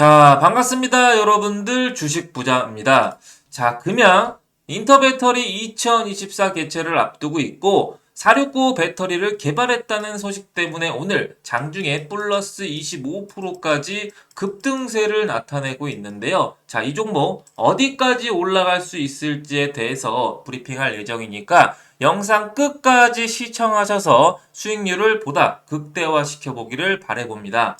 자, 반갑습니다. 여러분들 주식 부자입니다. 자, 금양 인터배터리 2024 개최를 앞두고 있고 469 배터리를 개발했다는 소식 때문에 오늘 장중에 플러스 25%까지 급등세를 나타내고 있는데요. 자, 이 종목 어디까지 올라갈 수 있을지에 대해서 브리핑할 예정이니까 영상 끝까지 시청하셔서 수익률을 보다 극대화시켜 보기를 바래봅니다.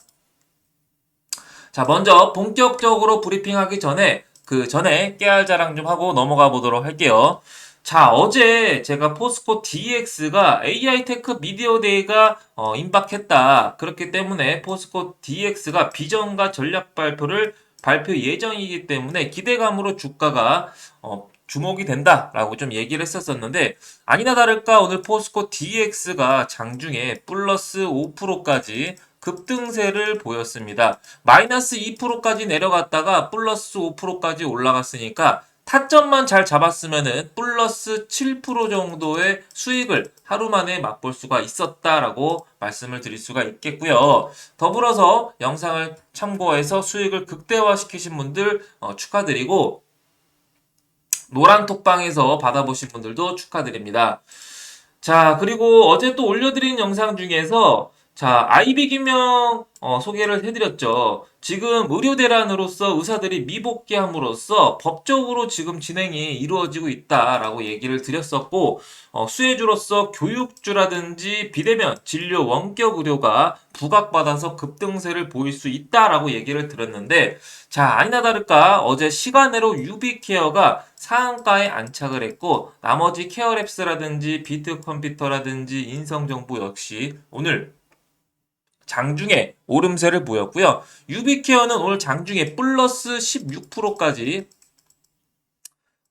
자, 먼저 본격적으로 브리핑하기 전에 그 전에 깨알 자랑 좀 하고 넘어가 보도록 할게요. 자, 어제 제가 포스코 DX가 AI 테크 미디어 데이가 어, 임박했다. 그렇기 때문에 포스코 DX가 비전과 전략 발표를 발표 예정이기 때문에 기대감으로 주가가 어, 주목이 된다라고 좀 얘기를 했었었는데 아니나 다를까 오늘 포스코 DX가 장중에 플러스 5%까지 급등세를 보였습니다. 마이너스 2%까지 내려갔다가 플러스 5%까지 올라갔으니까 타점만 잘 잡았으면은 플러스 7% 정도의 수익을 하루 만에 맛볼 수가 있었다라고 말씀을 드릴 수가 있겠고요. 더불어서 영상을 참고해서 수익을 극대화시키신 분들 어, 축하드리고 노란 톡방에서 받아보신 분들도 축하드립니다. 자, 그리고 어제 또 올려드린 영상 중에서 자, 아이비 김명 어, 소개를 해드렸죠. 지금 의료 대란으로서 의사들이 미복귀함으로써 법적으로 지금 진행이 이루어지고 있다라고 얘기를 드렸었고 어, 수혜주로서 교육주라든지 비대면 진료 원격 의료가 부각받아서 급등세를 보일 수 있다라고 얘기를 드렸는데 자 아니나 다를까 어제 시간으로 유비케어가 상한가에 안착을 했고 나머지 케어랩스라든지 비트 컴퓨터라든지 인성정보 역시 오늘 장중에 오름세를 보였고요. 유비케어는 오늘 장중에 플러스 16%까지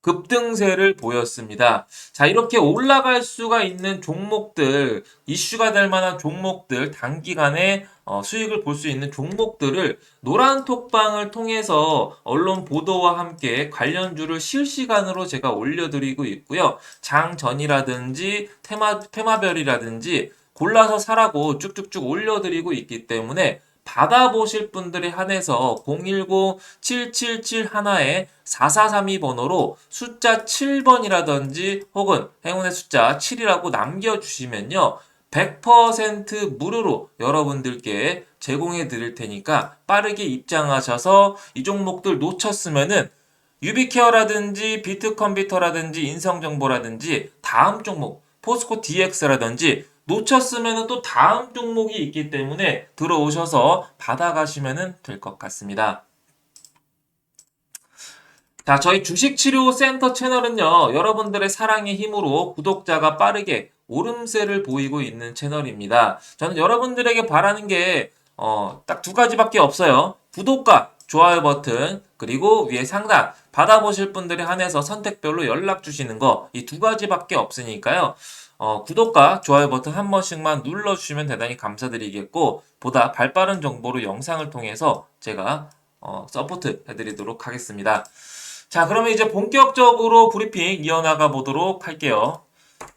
급등세를 보였습니다. 자, 이렇게 올라갈 수가 있는 종목들, 이슈가 될 만한 종목들, 단기간에 어, 수익을 볼 수 있는 종목들을 노란 톡방을 통해서 언론 보도와 함께 관련주를 실시간으로 제가 올려드리고 있고요. 장 전이라든지 테마, 테마별이라든지 골라서 사라고 쭉쭉쭉 올려드리고 있기 때문에 받아보실 분들에 한해서 010-777 4432 번호로 숫자 7번이라든지 혹은 행운의 숫자 7이라고 남겨주시면요. 100% 무료로 여러분들께 제공해 드릴 테니까 빠르게 입장하셔서 이 종목들 놓쳤으면은 유비케어라든지 비트컴퓨터라든지 인성정보라든지 다음 종목 포스코 DX라든지 놓쳤으면 또 다음 종목이 있기 때문에 들어오셔서 받아가시면 될 것 같습니다. 자, 저희 주식치료센터 채널은요, 여러분들의 사랑의 힘으로 구독자가 빠르게 오름세를 보이고 있는 채널입니다. 저는 여러분들에게 바라는 게, 어, 딱 두 가지밖에 없어요. 구독과 좋아요 버튼, 그리고 위에 상단, 받아보실 분들에 한해서 선택별로 연락 주시는 거, 이 두 가지밖에 없으니까요. 어, 구독과 좋아요 버튼 한 번씩만 눌러주시면 대단히 감사드리겠고 보다 발빠른 정보로 영상을 통해서 제가 어, 서포트 해드리도록 하겠습니다. 자 그러면 이제 본격적으로 브리핑 이어나가 보도록 할게요.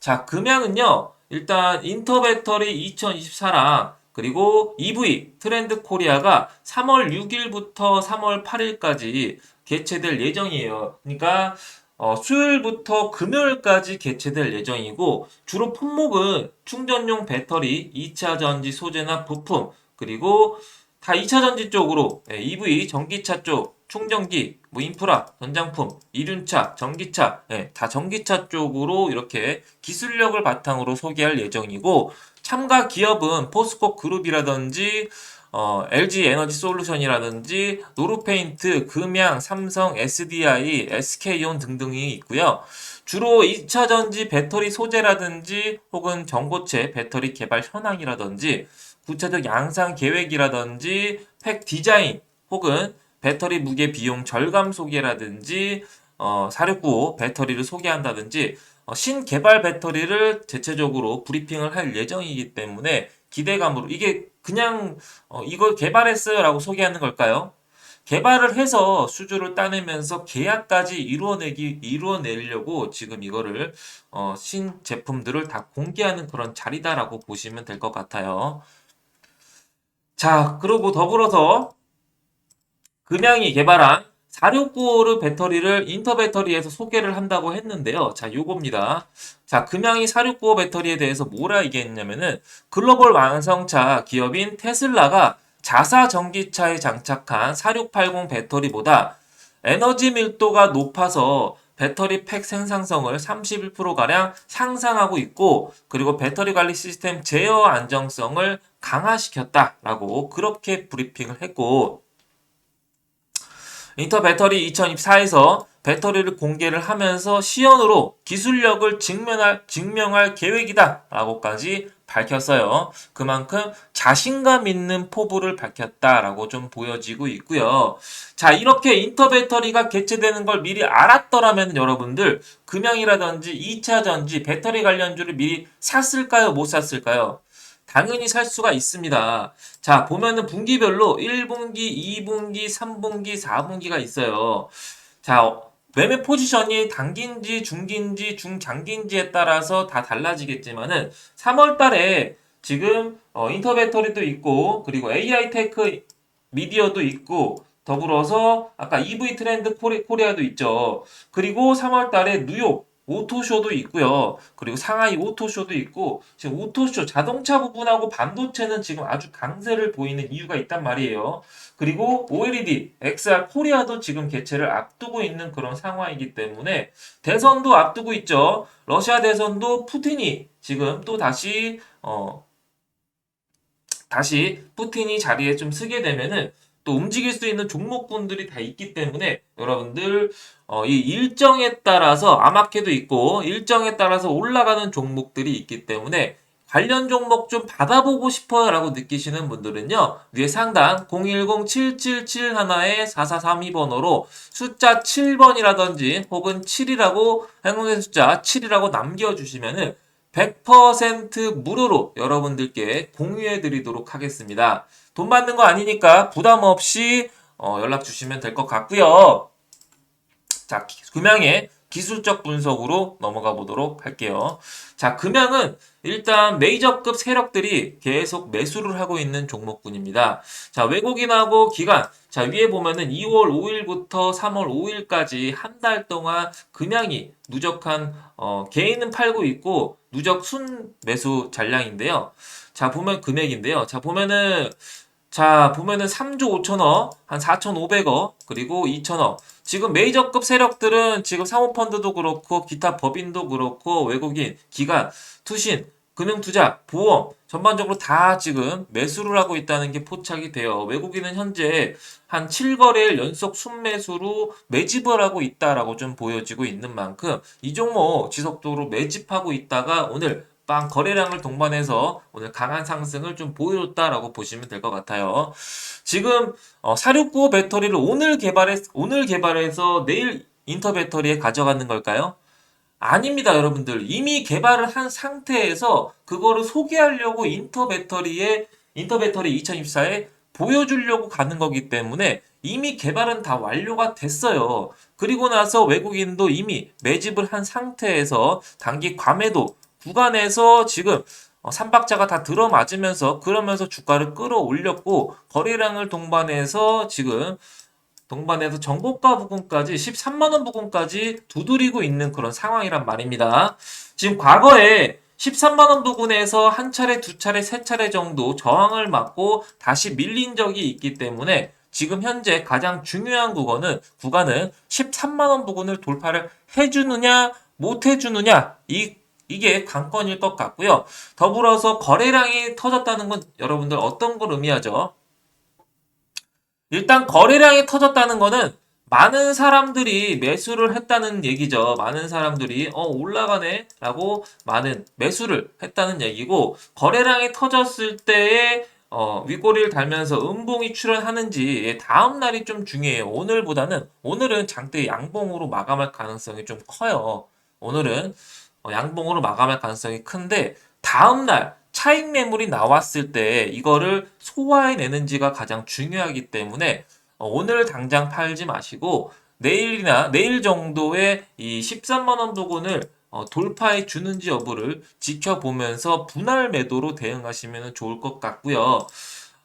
자 금양은요 일단 인터배터리 2024랑 그리고 EV 트렌드 코리아가 3월 6일부터 3월 8일까지 개최될 예정이에요. 그러니까 어, 수요일부터 금요일까지 개최될 예정이고 주로 품목은 충전용 배터리, 2차 전지 소재나 부품 그리고 다 2차 전지 쪽으로 예, EV 전기차 쪽 충전기, 뭐 인프라, 전장품, 이륜차, 전기차, 예, 다 전기차 쪽으로 이렇게 기술력을 바탕으로 소개할 예정이고 참가 기업은 포스코 그룹이라든지 어, LG 에너지 솔루션이라든지 노르페인트, 금양, 삼성, SDI, SK온 등등이 있고요. 주로 2차 전지 배터리 소재라든지 혹은 전고체 배터리 개발 현황이라든지 구체적 양상 계획이라든지 팩 디자인 혹은 배터리 무게 비용 절감 소개라든지 어, 4695 배터리를 소개한다든지 어, 신개발 배터리를 대체적으로 브리핑을 할 예정이기 때문에 기대감으로 이게 그냥 어, 이걸 개발했어요라고 소개하는 걸까요? 개발을 해서 수주를 따내면서 계약까지 이루어내기 이루어내려고 지금 이거를 어, 신 제품들을 다 공개하는 그런 자리다라고 보시면 될 것 같아요. 자, 그리고 더불어서 금양이 개발한 4695르 배터리를 인터 배터리에서 소개를 한다고 했는데요. 자, 요겁니다. 자, 금양이 4695 배터리에 대해서 뭐라 얘기했냐면은 글로벌 완성차 기업인 테슬라가 자사 전기차에 장착한 4680 배터리보다 에너지 밀도가 높아서 배터리 팩 생산성을 31%가량 향상하고 있고, 그리고 배터리 관리 시스템 제어 안정성을 강화시켰다라고 그렇게 브리핑을 했고, 인터 배터리 2024에서 배터리를 공개를 하면서 시연으로 기술력을 증명할, 증명할 계획이다 라고까지 밝혔어요. 그만큼 자신감 있는 포부를 밝혔다라고 좀 보여지고 있고요. 자, 이렇게 인터 배터리가 개최되는 걸 미리 알았더라면 여러분들 금양이라든지 2차 전지 배터리 관련주를 미리 샀을까요? 못 샀을까요? 당연히 살 수가 있습니다. 자, 보면은 분기별로 1분기, 2분기, 3분기, 4분기가 있어요. 자, 매매 포지션이 단기인지 중기인지 중장기인지에 따라서 다 달라지겠지만은 3월 달에 지금 어, 인터 배터리도 있고 그리고 AI 테크 미디어도 있고 더불어서 아까 EV 트렌드 코리, 코리아도 있죠. 그리고 3월 달에 뉴욕 오토쇼도 있고요. 그리고 상하이 오토쇼도 있고 지금 오토쇼 자동차 부분하고 반도체는 지금 아주 강세를 보이는 이유가 있단 말이에요. 그리고 OLED, XR 코리아도 지금 개최를 앞두고 있는 그런 상황이기 때문에 대선도 앞두고 있죠. 러시아 대선도 푸틴이 지금 또 다시 어 다시 푸틴이 자리에 좀 쓰게 되면은 또 움직일 수 있는 종목군들이 다 있기 때문에 여러분들 어, 이 일정에 따라서 아마케도 있고 일정에 따라서 올라가는 종목들이 있기 때문에 관련 종목 좀 받아보고 싶어요 라고 느끼시는 분들은요 위에 상단 010-7771-4432번호로 숫자 7번이라든지 혹은 7이라고 행운의 숫자 7이라고 남겨주시면은 100% 무료로 여러분들께 공유해 드리도록 하겠습니다. 돈 받는 거 아니니까 부담 없이 어, 연락 주시면 될 것 같고요. 자, 금양의 기술적 분석으로 넘어가 보도록 할게요. 자, 금양은 일단 메이저급 세력들이 계속 매수를 하고 있는 종목군입니다. 자, 외국인하고 기관. 자, 위에 보면은 2월 5일부터 3월 5일까지 한 달 동안 금양이 누적한 어, 개인은 팔고 있고 누적 순 매수 잔량인데요. 자, 보면 금액인데요. 자, 보면은 자, 보면은 3조 5천억, 한 4,500억, 그리고 2천억. 지금 메이저급 세력들은 지금 사모펀드도 그렇고, 기타 법인도 그렇고, 외국인, 기관, 투신, 금융투자, 보험, 전반적으로 다 지금 매수를 하고 있다는 게 포착이 돼요. 외국인은 현재 한 7거래일 연속 순매수로 매집을 하고 있다라고 좀 보여지고 있는 만큼 이 종목 지속적으로 매집하고 있다가 오늘 빵 거래량을 동반해서 오늘 강한 상승을 좀 보여줬다라고 보시면 될 것 같아요. 지금 어, 4695 배터리를 오늘 개발해 오늘 개발해서 내일 인터 배터리에 가져가는 걸까요? 아닙니다, 여러분들. 이미 개발을 한 상태에서 그거를 소개하려고 인터 배터리에 인터 배터리 2024에 보여주려고 가는 거기 때문에 이미 개발은 다 완료가 됐어요. 그리고 나서 외국인도 이미 매집을 한 상태에서 단기 과매도 구간에서 지금 어, 삼박자가 다 들어맞으면서 그러면서 주가를 끌어올렸고 거래량을 동반해서 지금 동반해서 정고가 부분까지 13만원 부분까지 두드리고 있는 그런 상황이란 말입니다. 지금 과거에 13만원 부분에서 한 차례, 두 차례, 세 차례 정도 저항을 맞고 다시 밀린 적이 있기 때문에 지금 현재 가장 중요한 구간은 구간은 13만원 부분을 돌파를 해주느냐 못 해주느냐 이 이게 관건일 것 같고요. 더불어서 거래량이 터졌다는 건 여러분들 어떤 걸 의미하죠? 일단 거래량이 터졌다는 거는 많은 사람들이 매수를 했다는 얘기죠. 많은 사람들이 어 올라가네 라고 많은 매수를 했다는 얘기고 거래량이 터졌을 때에 어, 윗꼬리를 달면서 음봉이 출현하는지 다음 날이 좀 중요해요. 오늘보다는 오늘은 장대 양봉으로 마감할 가능성이 좀 커요. 오늘은 어, 양봉으로 마감할 가능성이 큰데 다음날 차익 매물이 나왔을 때 이거를 소화해내는지가 가장 중요하기 때문에 어, 오늘 당장 팔지 마시고 내일이나 내일 정도에 이 13만 원 부분을 어, 돌파해 주는지 여부를 지켜보면서 분할 매도로 대응하시면 좋을 것 같고요.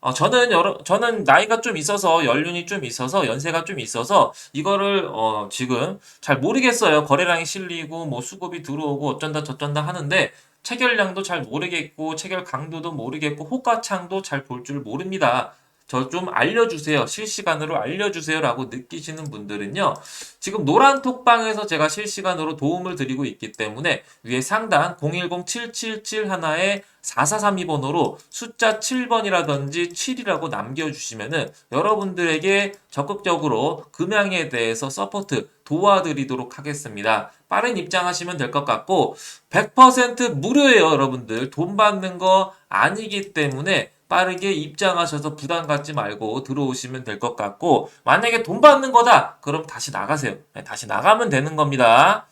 어, 저는 여러, 저는 나이가 좀 있어서 연륜이 좀 있어서 연세가 좀 있어서 이거를 어, 지금 잘 모르겠어요. 거래량이 실리고 뭐 수급이 들어오고 어쩐다 저쩐다 하는데 체결량도 잘 모르겠고 체결 강도도 모르겠고 호가창도 잘 볼 줄 모릅니다. 저 좀 알려주세요. 실시간으로 알려주세요라고 느끼시는 분들은요. 지금 노란 톡방에서 제가 실시간으로 도움을 드리고 있기 때문에 위에 상단 010-777 하나에 4432번호로 숫자 7번이라든지 7이라고 남겨주시면은 여러분들에게 적극적으로 금양에 대해서 서포트 도와드리도록 하겠습니다. 빠른 입장하시면 될 것 같고 100% 무료예요, 여러분들. 돈 받는 거 아니기 때문에 빠르게 입장하셔서 부담 갖지 말고 들어오시면 될 것 같고 만약에 돈 받는 거다 그럼 다시 나가세요. 네, 다시 나가면 되는 겁니다.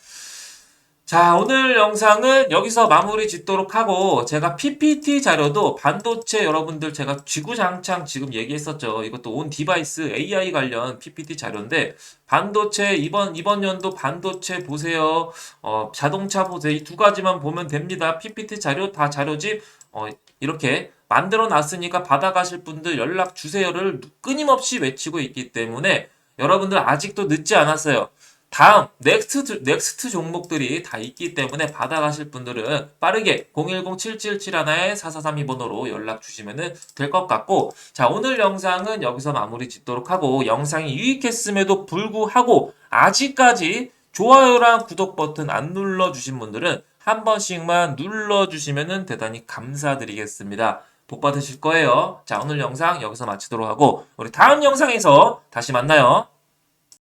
자 오늘 영상은 여기서 마무리 짓도록 하고 제가 PPT 자료도 반도체 여러분들 제가 지구장창 지금 얘기했었죠. 이것도 온 디바이스 AI 관련 PPT 자료인데 반도체 이번 이번 연도 반도체 보세요. 어, 자동차 보세요. 이 두 가지만 보면 됩니다. PPT 자료 다 자료집 어, 이렇게 만들어 놨으니까 받아가실 분들 연락 주세요를 끊임없이 외치고 있기 때문에 여러분들 아직도 늦지 않았어요. 다음 넥스트 넥스트 종목들이 다 있기 때문에 받아가실 분들은 빠르게 010-777 4432 번호로 연락 주시면 될 것 같고 자 오늘 영상은 여기서 마무리 짓도록 하고 영상이 유익했음에도 불구하고 아직까지 좋아요랑 구독 버튼 안 눌러 주신 분들은 한 번씩만 눌러 주시면 대단히 감사드리겠습니다. 복 받으실 거예요. 자 오늘 영상 여기서 마치도록 하고 우리 다음 영상에서 다시 만나요.